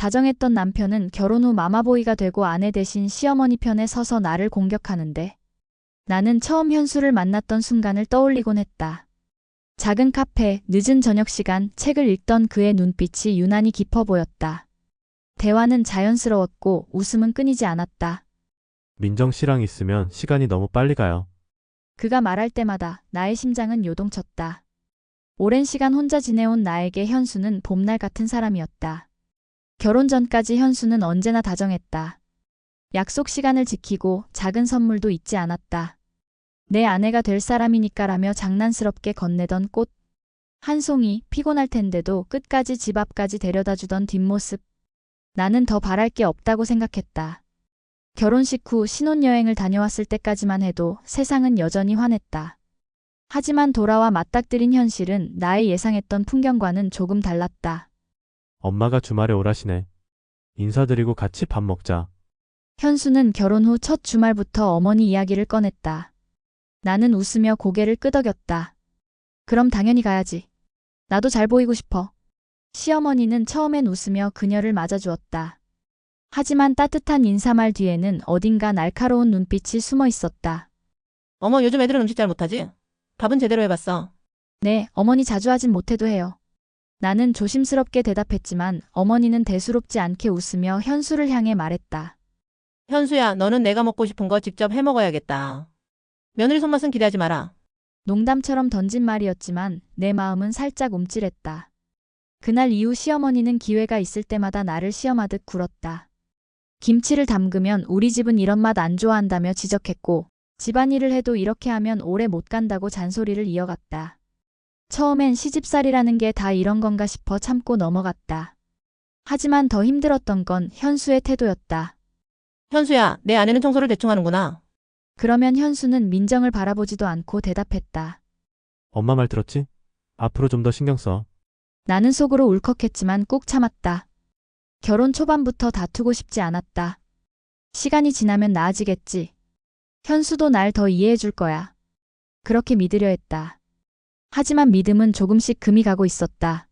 다정했던 남편은 결혼 후 마마보이가 되고 아내 대신 시어머니 편에 서서 나를 공격하는데 나는 처음 현수를 만났던 순간을 떠올리곤 했다. 작은 카페, 늦은 저녁 시간 책을 읽던 그의 눈빛이 유난히 깊어 보였다. 대화는 자연스러웠고 웃음은 끊이지 않았다. 민정 씨랑 있으면 시간이 너무 빨리 가요. 그가 말할 때마다 나의 심장은 요동쳤다. 오랜 시간 혼자 지내온 나에게 현수는 봄날 같은 사람이었다. 결혼 전까지 현수는 언제나 다정했다. 약속 시간을 지키고 작은 선물도 잊지 않았다. 내 아내가 될 사람이니까라며 장난스럽게 건네던 꽃. 한 송이 피곤할 텐데도 끝까지 집 앞까지 데려다 주던 뒷모습. 나는 더 바랄 게 없다고 생각했다. 결혼식 후 신혼여행을 다녀왔을 때까지만 해도 세상은 여전히 환했다. 하지만 돌아와 맞닥뜨린 현실은 나의 예상했던 풍경과는 조금 달랐다. 엄마가 주말에 오라시네. 인사드리고 같이 밥 먹자. 현수는 결혼 후 첫 주말부터 어머니 이야기를 꺼냈다. 나는 웃으며 고개를 끄덕였다. 그럼 당연히 가야지. 나도 잘 보이고 싶어. 시어머니는 처음엔 웃으며 그녀를 맞아주었다. 하지만 따뜻한 인사말 뒤에는 어딘가 날카로운 눈빛이 숨어 있었다. 어머, 요즘 애들은 음식 잘 못하지? 밥은 제대로 해봤어. 네, 어머니 자주 하진 못해도 해요. 나는 조심스럽게 대답했지만 어머니는 대수롭지 않게 웃으며 현수를 향해 말했다. 현수야, 너는 내가 먹고 싶은 거 직접 해 먹어야겠다. 며느리 손맛은 기대하지 마라. 농담처럼 던진 말이었지만 내 마음은 살짝 움찔했다. 그날 이후 시어머니는 기회가 있을 때마다 나를 시험하듯 굴었다. 김치를 담그면 우리 집은 이런 맛 안 좋아한다며 지적했고 집안일을 해도 이렇게 하면 오래 못 간다고 잔소리를 이어갔다. 처음엔 시집살이라는 게 다 이런 건가 싶어 참고 넘어갔다. 하지만 더 힘들었던 건 현수의 태도였다. 현수야, 내 아내는 청소를 대충 하는구나. 그러면 현수는 민정을 바라보지도 않고 대답했다. 엄마 말 들었지? 앞으로 좀 더 신경 써. 나는 속으로 울컥했지만 꾹 참았다. 결혼 초반부터 다투고 싶지 않았다. 시간이 지나면 나아지겠지. 현수도 날 더 이해해 줄 거야. 그렇게 믿으려 했다. 하지만 믿음은 조금씩 금이 가고 있었다.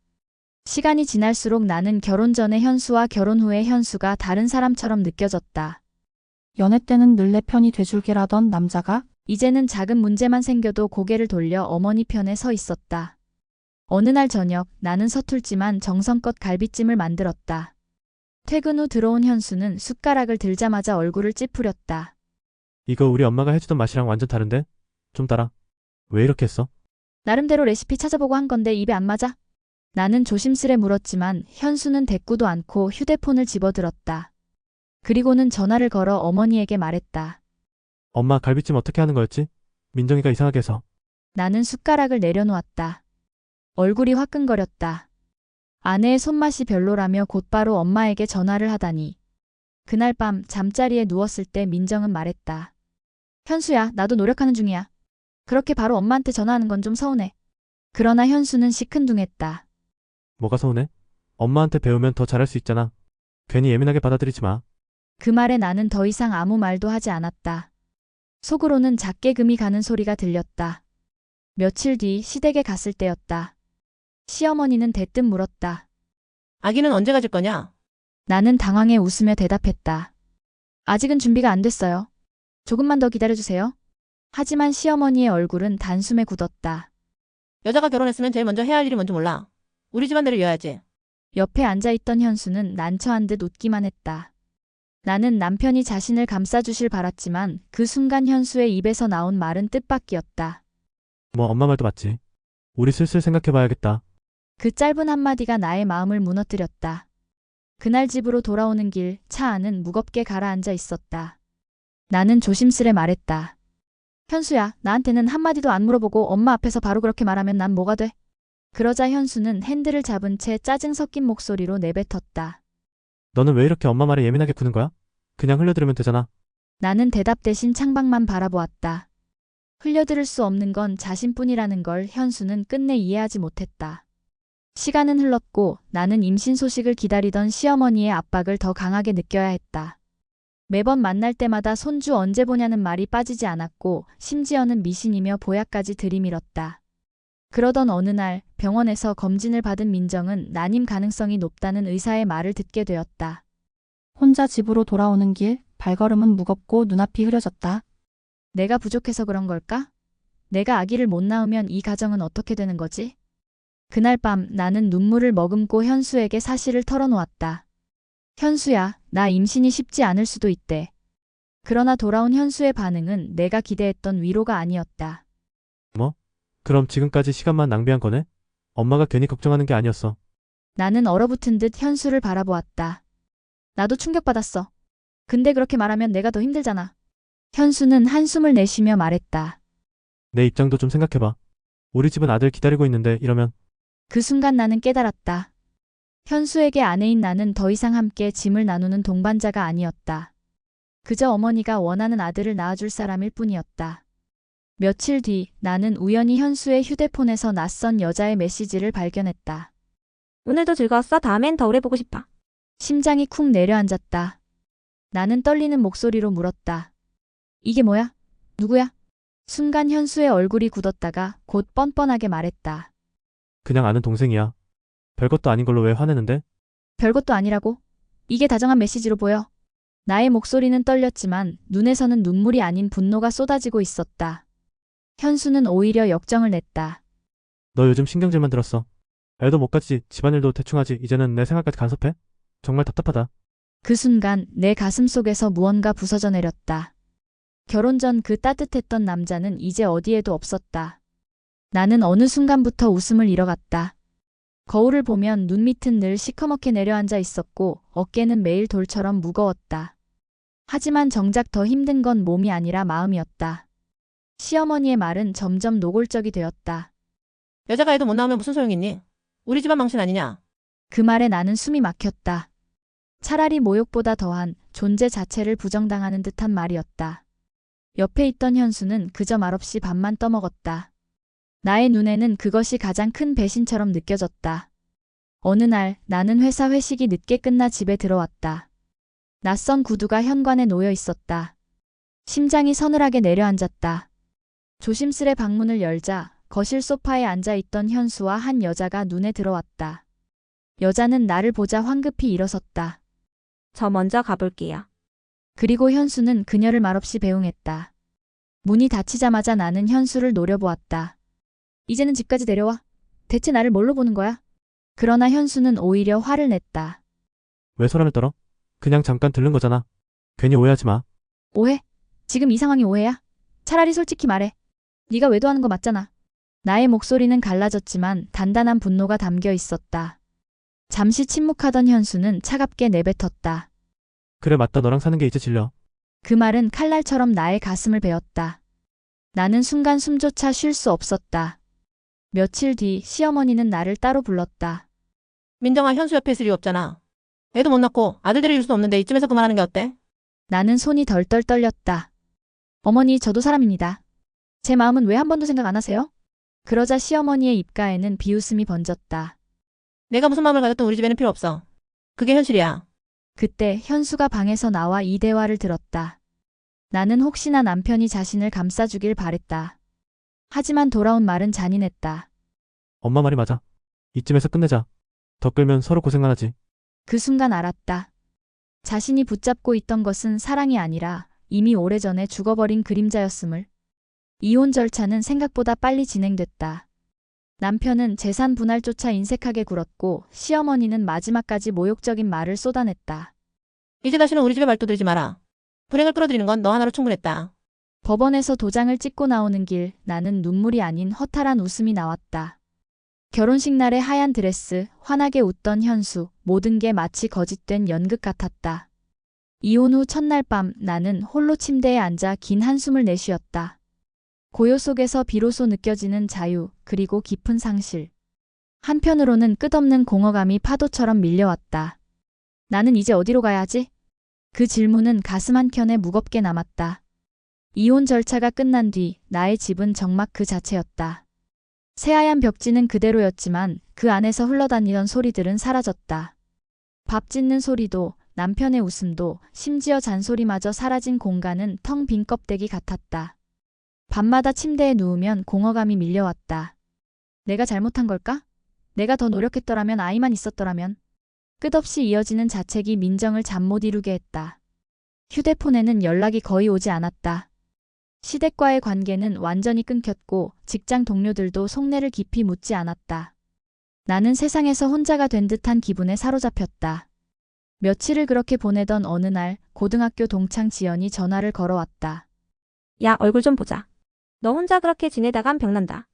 시간이 지날수록 나는 결혼 전의 현수와 결혼 후의 현수가 다른 사람처럼 느껴졌다. 연애 때는 늘 내 편이 돼줄게라던 남자가 이제는 작은 문제만 생겨도 고개를 돌려 어머니 편에 서 있었다. 어느 날 저녁 나는 서툴지만 정성껏 갈비찜을 만들었다. 퇴근 후 들어온 현수는 숟가락을 들자마자 얼굴을 찌푸렸다. 이거 우리 엄마가 해주던 맛이랑 완전 다른데? 좀 따라. 왜 이렇게 했어? 나름대로 레시피 찾아보고 한 건데 입에 안 맞아? 나는 조심스레 물었지만 현수는 대꾸도 않고 휴대폰을 집어들었다. 그리고는 전화를 걸어 어머니에게 말했다. 엄마 갈비찜 어떻게 하는 거였지? 민정이가 이상하게 해서. 나는 숟가락을 내려놓았다. 얼굴이 화끈거렸다. 아내의 손맛이 별로라며 곧바로 엄마에게 전화를 하다니. 그날 밤 잠자리에 누웠을 때 민정은 말했다. 현수야, 나도 노력하는 중이야. 그렇게 바로 엄마한테 전화하는 건 좀 서운해. 그러나 현수는 시큰둥했다. 뭐가 서운해? 엄마한테 배우면 더 잘할 수 있잖아. 괜히 예민하게 받아들이지 마. 그 말에 나는 더 이상 아무 말도 하지 않았다. 속으로는 작게 금이 가는 소리가 들렸다. 며칠 뒤 시댁에 갔을 때였다. 시어머니는 대뜸 물었다. 아기는 언제 가질 거냐? 나는 당황해 웃으며 대답했다. 아직은 준비가 안 됐어요. 조금만 더 기다려주세요. 하지만 시어머니의 얼굴은 단숨에 굳었다. 여자가 결혼했으면 제일 먼저 해야 할 일이 뭔지 몰라. 우리 집안대로 이어야지. 옆에 앉아있던 현수는 난처한 듯 웃기만 했다. 나는 남편이 자신을 감싸주실 바랐지만 그 순간 현수의 입에서 나온 말은 뜻밖이었다. 뭐 엄마 말도 맞지. 우리 슬슬 생각해봐야겠다. 그 짧은 한마디가 나의 마음을 무너뜨렸다. 그날 집으로 돌아오는 길 차 안은 무겁게 가라앉아 있었다. 나는 조심스레 말했다. 현수야, 나한테는 한마디도 안 물어보고 엄마 앞에서 바로 그렇게 말하면 난 뭐가 돼? 그러자 현수는 핸들을 잡은 채 짜증 섞인 목소리로 내뱉었다. 너는 왜 이렇게 엄마 말에 예민하게 구는 거야? 그냥 흘려들으면 되잖아. 나는 대답 대신 창밖만 바라보았다. 흘려들을 수 없는 건 자신뿐이라는 걸 현수는 끝내 이해하지 못했다. 시간은 흘렀고 나는 임신 소식을 기다리던 시어머니의 압박을 더 강하게 느껴야 했다. 매번 만날 때마다 손주 언제 보냐는 말이 빠지지 않았고 심지어는 미신이며 보약까지 들이밀었다. 그러던 어느 날 병원에서 검진을 받은 민정은 난임 가능성이 높다는 의사의 말을 듣게 되었다. 혼자 집으로 돌아오는 길, 발걸음은 무겁고 눈앞이 흐려졌다. 내가 부족해서 그런 걸까? 내가 아기를 못 낳으면 이 가정은 어떻게 되는 거지? 그날 밤 나는 눈물을 머금고 현수에게 사실을 털어놓았다. 현수야, 나 임신이 쉽지 않을 수도 있대. 그러나 돌아온 현수의 반응은 내가 기대했던 위로가 아니었다. 그럼 지금까지 시간만 낭비한 거네? 엄마가 괜히 걱정하는 게 아니었어. 나는 얼어붙은 듯 현수를 바라보았다. 나도 충격받았어. 근데 그렇게 말하면 내가 더 힘들잖아. 현수는 한숨을 내쉬며 말했다. 내 입장도 좀 생각해봐. 우리 집은 아들 기다리고 있는데 이러면 그 순간 나는 깨달았다. 현수에게 아내인 나는 더 이상 함께 짐을 나누는 동반자가 아니었다. 그저 어머니가 원하는 아들을 낳아줄 사람일 뿐이었다. 며칠 뒤 나는 우연히 현수의 휴대폰에서 낯선 여자의 메시지를 발견했다. 오늘도 즐거웠어. 다음엔 더 오래 보고 싶어. 심장이 쿵 내려앉았다. 나는 떨리는 목소리로 물었다. 이게 뭐야? 누구야? 순간 현수의 얼굴이 굳었다가 곧 뻔뻔하게 말했다. 그냥 아는 동생이야. 별것도 아닌 걸로 왜 화내는데? 별것도 아니라고? 이게 다정한 메시지로 보여. 나의 목소리는 떨렸지만 눈에서는 눈물이 아닌 분노가 쏟아지고 있었다. 현수는 오히려 역정을 냈다. 너 요즘 신경질만 들었어. 애도 못 가지, 집안일도 대충 하지, 이제는 내 생활까지 간섭해? 정말 답답하다. 그 순간 내 가슴 속에서 무언가 부서져 내렸다. 결혼 전 그 따뜻했던 남자는 이제 어디에도 없었다. 나는 어느 순간부터 웃음을 잃어갔다. 거울을 보면 눈 밑은 늘 시커멓게 내려앉아 있었고 어깨는 매일 돌처럼 무거웠다. 하지만 정작 더 힘든 건 몸이 아니라 마음이었다. 시어머니의 말은 점점 노골적이 되었다. 여자가 애도 못 낳으면 무슨 소용 있니? 우리 집안 망신 아니냐? 그 말에 나는 숨이 막혔다. 차라리 모욕보다 더한 존재 자체를 부정당하는 듯한 말이었다. 옆에 있던 현수는 그저 말없이 밥만 떠먹었다. 나의 눈에는 그것이 가장 큰 배신처럼 느껴졌다. 어느 날 나는 회사 회식이 늦게 끝나 집에 들어왔다. 낯선 구두가 현관에 놓여 있었다. 심장이 서늘하게 내려앉았다. 조심스레 방문을 열자 거실 소파에 앉아 있던 현수와 한 여자가 눈에 들어왔다. 여자는 나를 보자 황급히 일어섰다. 저 먼저 가볼게요. 그리고 현수는 그녀를 말없이 배웅했다. 문이 닫히자마자 나는 현수를 노려보았다. 이제는 집까지 내려와. 대체 나를 뭘로 보는 거야? 그러나 현수는 오히려 화를 냈다. 왜 소란을 떨어? 그냥 잠깐 들른 거잖아. 괜히 오해하지 마. 오해? 지금 이 상황이 오해야? 차라리 솔직히 말해. 네가 외도하는 거 맞잖아. 나의 목소리는 갈라졌지만 단단한 분노가 담겨 있었다. 잠시 침묵하던 현수는 차갑게 내뱉었다. 그래 맞다 너랑 사는 게 이제 질려. 그 말은 칼날처럼 나의 가슴을 베었다. 나는 순간 숨조차 쉴 수 없었다. 며칠 뒤 시어머니는 나를 따로 불렀다. 민정아 현수 옆에 있을 이유 없잖아. 애도 못 낳고 아들 데릴 수도 없는데 이쯤에서 그만하는 게 어때? 나는 손이 덜덜 떨렸다. 어머니, 저도 사람입니다. 제 마음은 왜 한 번도 생각 안 하세요? 그러자 시어머니의 입가에는 비웃음이 번졌다. 내가 무슨 마음을 가졌든 우리 집에는 필요 없어. 그게 현실이야. 그때 현수가 방에서 나와 이 대화를 들었다. 나는 혹시나 남편이 자신을 감싸주길 바랬다. 하지만 돌아온 말은 잔인했다. 엄마 말이 맞아. 이쯤에서 끝내자. 더 끌면 서로 고생만 하지. 그 순간 알았다. 자신이 붙잡고 있던 것은 사랑이 아니라 이미 오래전에 죽어버린 그림자였음을. 이혼 절차는 생각보다 빨리 진행됐다. 남편은 재산 분할조차 인색하게 굴었고 시어머니는 마지막까지 모욕적인 말을 쏟아냈다. 이제 다시는 우리 집에 말도 들지 마라. 불행을 끌어들이는 건 너 하나로 충분했다. 법원에서 도장을 찍고 나오는 길 나는 눈물이 아닌 허탈한 웃음이 나왔다. 결혼식 날의 하얀 드레스, 환하게 웃던 현수, 모든 게 마치 거짓된 연극 같았다. 이혼 후 첫날 밤 나는 홀로 침대에 앉아 긴 한숨을 내쉬었다. 고요 속에서 비로소 느껴지는 자유, 그리고 깊은 상실. 한편으로는 끝없는 공허감이 파도처럼 밀려왔다. 나는 이제 어디로 가야 하지? 그 질문은 가슴 한켠에 무겁게 남았다. 이혼 절차가 끝난 뒤 나의 집은 정막 그 자체였다. 새하얀 벽지는 그대로였지만 그 안에서 흘러다니던 소리들은 사라졌다. 밥 짓는 소리도 남편의 웃음도 심지어 잔소리마저 사라진 공간은 텅 빈 껍데기 같았다. 밤마다 침대에 누우면 공허감이 밀려왔다. 내가 잘못한 걸까? 내가 더 노력했더라면 아이만 있었더라면. 끝없이 이어지는 자책이 민정을 잠 못 이루게 했다. 휴대폰에는 연락이 거의 오지 않았다. 시댁과의 관계는 완전히 끊겼고 직장 동료들도 속내를 깊이 묻지 않았다. 나는 세상에서 혼자가 된 듯한 기분에 사로잡혔다. 며칠을 그렇게 보내던 어느 날 고등학교 동창 지연이 전화를 걸어왔다. 야, 얼굴 좀 보자. 너 혼자 그렇게 지내다간 병난다.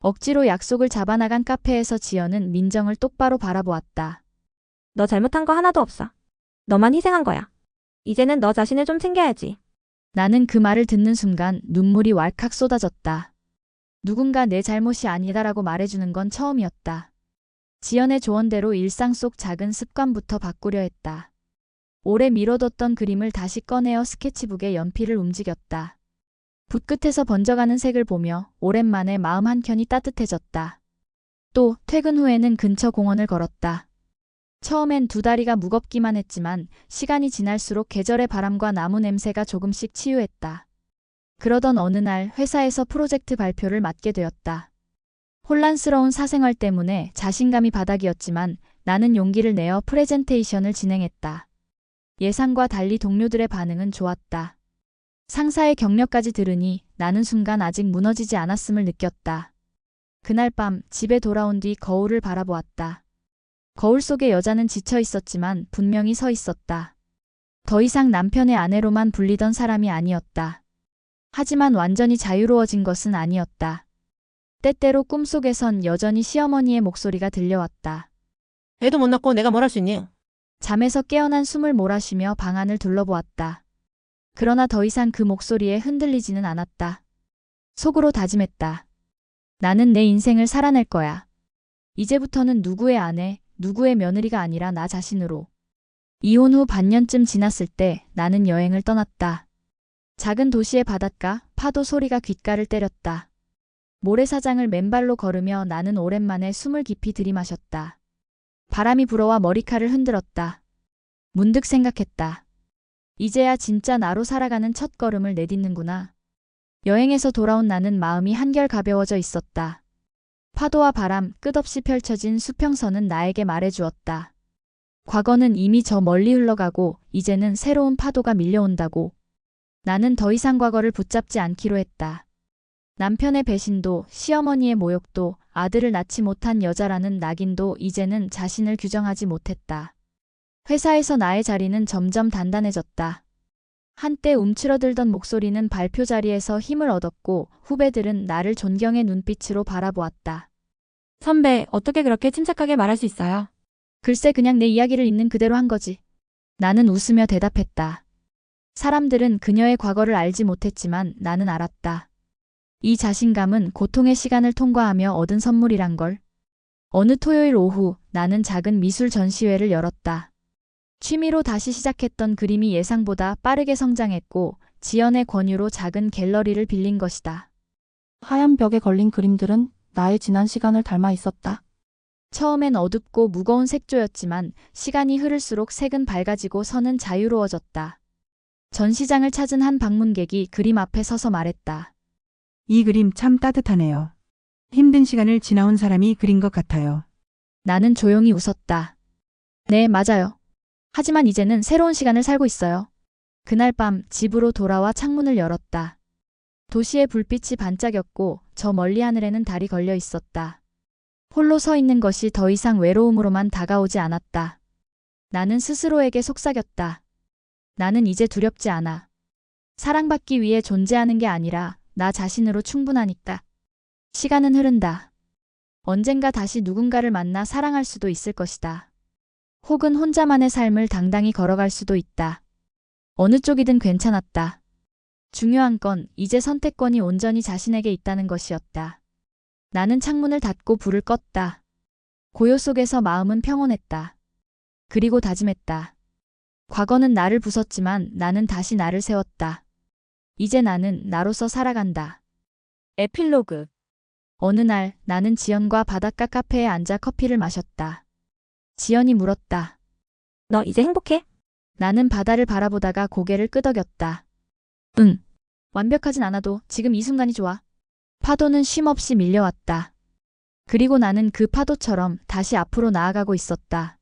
억지로 약속을 잡아나간 카페에서 지연은 민정을 똑바로 바라보았다. 너 잘못한 거 하나도 없어. 너만 희생한 거야. 이제는 너 자신을 좀 챙겨야지. 나는 그 말을 듣는 순간 눈물이 왈칵 쏟아졌다. 누군가 내 잘못이 아니다라고 말해주는 건 처음이었다. 지연의 조언대로 일상 속 작은 습관부터 바꾸려 했다. 오래 미뤄뒀던 그림을 다시 꺼내어 스케치북에 연필을 움직였다. 붓끝에서 번져가는 색을 보며 오랜만에 마음 한켠이 따뜻해졌다. 또 퇴근 후에는 근처 공원을 걸었다. 처음엔 두 다리가 무겁기만 했지만 시간이 지날수록 계절의 바람과 나무 냄새가 조금씩 치유했다. 그러던 어느 날 회사에서 프로젝트 발표를 맡게 되었다. 혼란스러운 사생활 때문에 자신감이 바닥이었지만 나는 용기를 내어 프레젠테이션을 진행했다. 예상과 달리 동료들의 반응은 좋았다. 상사의 격려까지 들으니 나는 순간 아직 무너지지 않았음을 느꼈다. 그날 밤 집에 돌아온 뒤 거울을 바라보았다. 거울 속의 여자는 지쳐 있었지만 분명히 서 있었다. 더 이상 남편의 아내로만 불리던 사람이 아니었다. 하지만 완전히 자유로워진 것은 아니었다. 때때로 꿈속에선 여전히 시어머니의 목소리가 들려왔다. 애도 못 낳고 내가 뭘 할 수 있니? 잠에서 깨어난 숨을 몰아쉬며 방 안을 둘러보았다. 그러나 더 이상 그 목소리에 흔들리지는 않았다. 속으로 다짐했다. 나는 내 인생을 살아낼 거야. 이제부터는 누구의 아내, 누구의 며느리가 아니라 나 자신으로. 이혼 후 반년쯤 지났을 때 나는 여행을 떠났다. 작은 도시의 바닷가, 파도 소리가 귓가를 때렸다. 모래사장을 맨발로 걸으며 나는 오랜만에 숨을 깊이 들이마셨다. 바람이 불어와 머리칼을 흔들었다. 문득 생각했다. 이제야 진짜 나로 살아가는 첫 걸음을 내딛는구나. 여행에서 돌아온 나는 마음이 한결 가벼워져 있었다. 파도와 바람, 끝없이 펼쳐진 수평선은 나에게 말해주었다. 과거는 이미 저 멀리 흘러가고 이제는 새로운 파도가 밀려온다고. 나는 더 이상 과거를 붙잡지 않기로 했다. 남편의 배신도, 시어머니의 모욕도, 아들을 낳지 못한 여자라는 낙인도 이제는 자신을 규정하지 못했다. 회사에서 나의 자리는 점점 단단해졌다. 한때 움츠러들던 목소리는 발표 자리에서 힘을 얻었고 후배들은 나를 존경의 눈빛으로 바라보았다. 선배, 어떻게 그렇게 침착하게 말할 수 있어요? 글쎄 그냥 내 이야기를 있는 그대로 한 거지. 나는 웃으며 대답했다. 사람들은 그녀의 과거를 알지 못했지만 나는 알았다. 이 자신감은 고통의 시간을 통과하며 얻은 선물이란 걸. 어느 토요일 오후 나는 작은 미술 전시회를 열었다. 취미로 다시 시작했던 그림이 예상보다 빠르게 성장했고 지연의 권유로 작은 갤러리를 빌린 것이다. 하얀 벽에 걸린 그림들은 나의 지난 시간을 닮아 있었다. 처음엔 어둡고 무거운 색조였지만 시간이 흐를수록 색은 밝아지고 선은 자유로워졌다. 전시장을 찾은 한 방문객이 그림 앞에 서서 말했다. 이 그림 참 따뜻하네요. 힘든 시간을 지나온 사람이 그린 것 같아요. 나는 조용히 웃었다. 네, 맞아요. 하지만 이제는 새로운 시간을 살고 있어요. 그날 밤 집으로 돌아와 창문을 열었다. 도시의 불빛이 반짝였고 저 멀리 하늘에는 달이 걸려 있었다. 홀로 서 있는 것이 더 이상 외로움으로만 다가오지 않았다. 나는 스스로에게 속삭였다. 나는 이제 두렵지 않아. 사랑받기 위해 존재하는 게 아니라 나 자신으로 충분하니까. 시간은 흐른다. 언젠가 다시 누군가를 만나 사랑할 수도 있을 것이다. 혹은 혼자만의 삶을 당당히 걸어갈 수도 있다. 어느 쪽이든 괜찮았다. 중요한 건 이제 선택권이 온전히 자신에게 있다는 것이었다. 나는 창문을 닫고 불을 껐다. 고요 속에서 마음은 평온했다. 그리고 다짐했다. 과거는 나를 부쉈지만 나는 다시 나를 세웠다. 이제 나는 나로서 살아간다. 에필로그. 어느 날 나는 지연과 바닷가 카페에 앉아 커피를 마셨다. 지연이 물었다. 너 이제 행복해? 나는 바다를 바라보다가 고개를 끄덕였다. 응. 완벽하진 않아도 지금 이 순간이 좋아. 파도는 쉼없이 밀려왔다. 그리고 나는 그 파도처럼 다시 앞으로 나아가고 있었다.